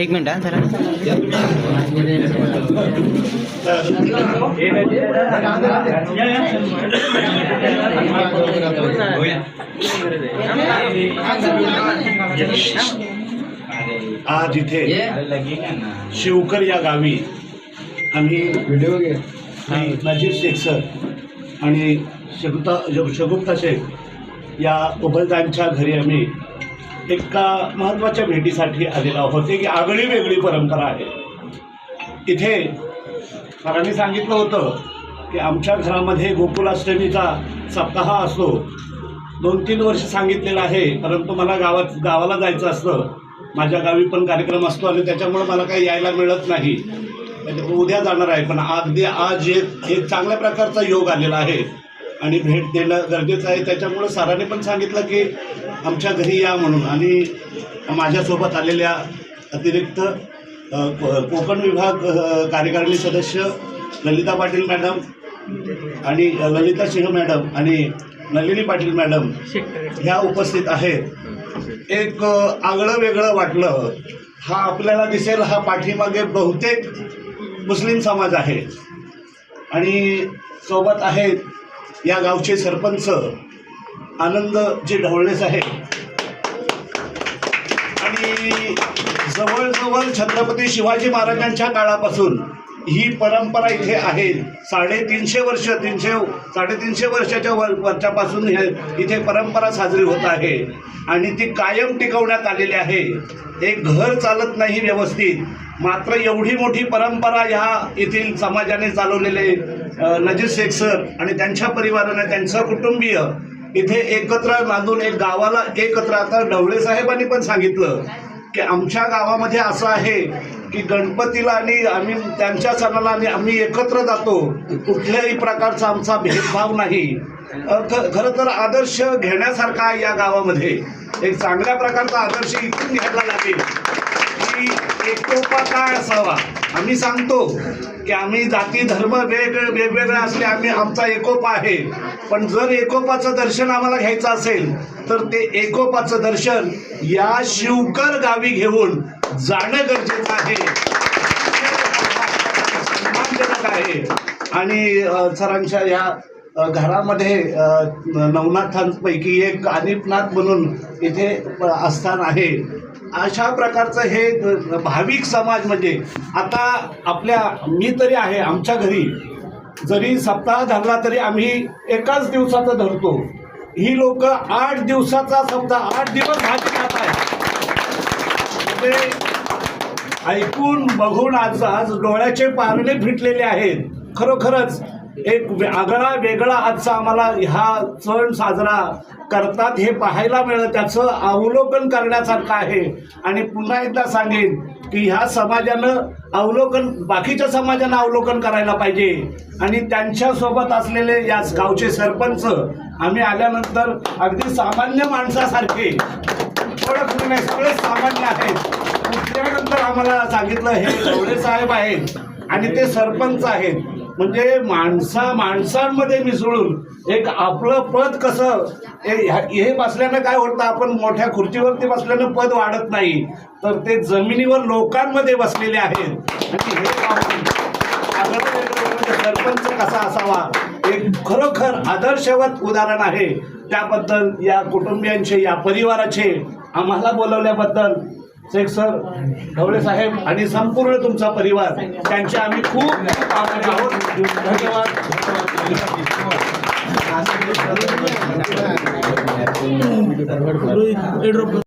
एक मिनिट हा जरा. आज इथे शिवकर या गावी आम्ही आणि नजीर शेख सर आणि शगुता शगुप्ता शेख या उभयदांच्या घरी आम्ही एका महत्त्वाच्या भेटीसाठी आलेलो आहोत. एक आगळी वेगळी परंपरा आहे. इथे सरांनी सांगितलं होतं की आमच्या घरामध्ये गोकुलाष्टमीचा सप्ताह असतो. दोन तीन वर्ष सांगितलेलं आहे परंतु मला गावात गावाला जायचं असतं. माझ्या गावी पण कार्यक्रम असतो आणि त्याच्यामुळं मला काही यायला मिळत नाही. म्हणजे उद्या जाणार आहे पण अगदी आज एक एक चांगल्या प्रकारचा योग आलेला आहे. आणि भेट देणं गरजेचं आहे. त्याच्यामुळं सरांनी पण सांगितलं की आमच्या घरी या म्हणून. आणि माझ्यासोबत आलेल्या अतिरिक्त को- कोकण विभाग कार्यकारिणी सदस्य ललिता पाटील मॅडम आणि ललिता सिंह मॅडम आणि नलिनी पाटील मॅडम ह्या उपस्थित आहेत. एक आगळं वेगळं वाटलं. हा आपल्याला दिसेल हा पाठीमागे बहुतेक मुस्लिम समाज आहे. आणि सोबत आहेत या गावचे सरपंच आनंदजी ढवळे साहेब आणि जवळजवळ छत्रपती शिवाजी महाराजांच्या काळापासून ही परंपरा इथे आहे. साडेतीनशे वर्ष तीनशे साडेतीनशे वर्षाच्या वर वर्षापासून हे इथे परंपरा साजरी होत आहे. आणि ती कायम टिकवण्यात आलेली आहे. एक घर चालत नाही व्यवस्थित. मात्र एवढी मोठी परंपरा ह्या येथील समाजाने चालवलेले नजीर शेख सर आणि त्यांच्या परिवाराने त्यांचं कुटुंबीय इथे एकत्र बांधून एक गावाला एकत्र. आता ढवळे साहेबांनी पण सांगितलं की आमच्या गावामध्ये असं आहे की गणपतीला आणि आम्ही त्यांच्या सणाला आणि आम्ही एकत्र जातो कुठल्याही प्रकारचा आमचा भेदभाव नाही. खरं तर आदर्श घेण्यासारखा या गावामध्ये. एक चांगल्या प्रकारचा आदर्श इथून घ्यायला लागेल. की एकोपा काय असावा? आम्ही सांगतो की आम्ही जाती धर्म वेग वेगवेगळे असले आम्ही आमचा एकोपा आहे. पण जर एकोपाचं दर्शन आम्हाला घ्यायचं असेल तर ते एकोपाचं दर्शन या शिवकर गावी घेऊन जाणं गरजेचं आहे. सन्मानजनक आहे. आणि सरांच्या या घरामध्ये नवनाथांपैकी एक अनिपनाथ म्हणून इथे आस्थान आहे. अशा प्रकारचं हे भाविक समाज म्हणजे आता आपल्या मी तरी आहे आमच्या घरी. जरी सप्ताह धरला तरी आम्ही एकाच दिवसाचा धरतो. ही लोक आठ दिवसाचा सप्ताह आठ दिवस भाजी खात आहेत. म्हणजे ऐकून बघून आज आज डोळ्याचे पारणे फिटलेले आहेत. खरोखरच एक आगळा वेगळा आजचा आम्हाला ह्या सण साजरा करतात हे पाहायला मिळतं. त्याचं अवलोकन करण्यासारखं आहे. आणि पुन्हा एकदा सांगेन की ह्या समाजानं अवलोकन बाकीच्या समाजानं अवलोकन करायला पाहिजे. आणि त्यांच्यासोबत असलेले या गावचे सरपंच आम्ही आल्यानंतर अगदी सामान्य माणसासारखे ओळख नाही सगळे सामान्य आहेत उठल्यानंतर आम्हाला सांगितलं हे ढवळे साहेब आहेत आणि ते सरपंच आहेत. म्हणजे माणसा माणसांमध्ये मिसळून एक आपलं पद कसं हे ह्या- हे बसल्यानं काय होतं आपण मोठ्या खुर्चीवरती बसल्यानं पद वाढत नाही. तर ते जमिनीवर लोकांमध्ये बसलेले आहेत. आणि हे सरपंच कसा असावा एक खरोखर आदर्शवत उदाहरण आहे. त्याबद्दल या कुटुंबियांचे या परिवाराचे आम्हाला बोलवल्याबद्दल शेख सर ढवळे साहेब आणि संपूर्ण तुमचा परिवार त्यांचे आम्ही खूप आभारी आहोत. धन्यवाद.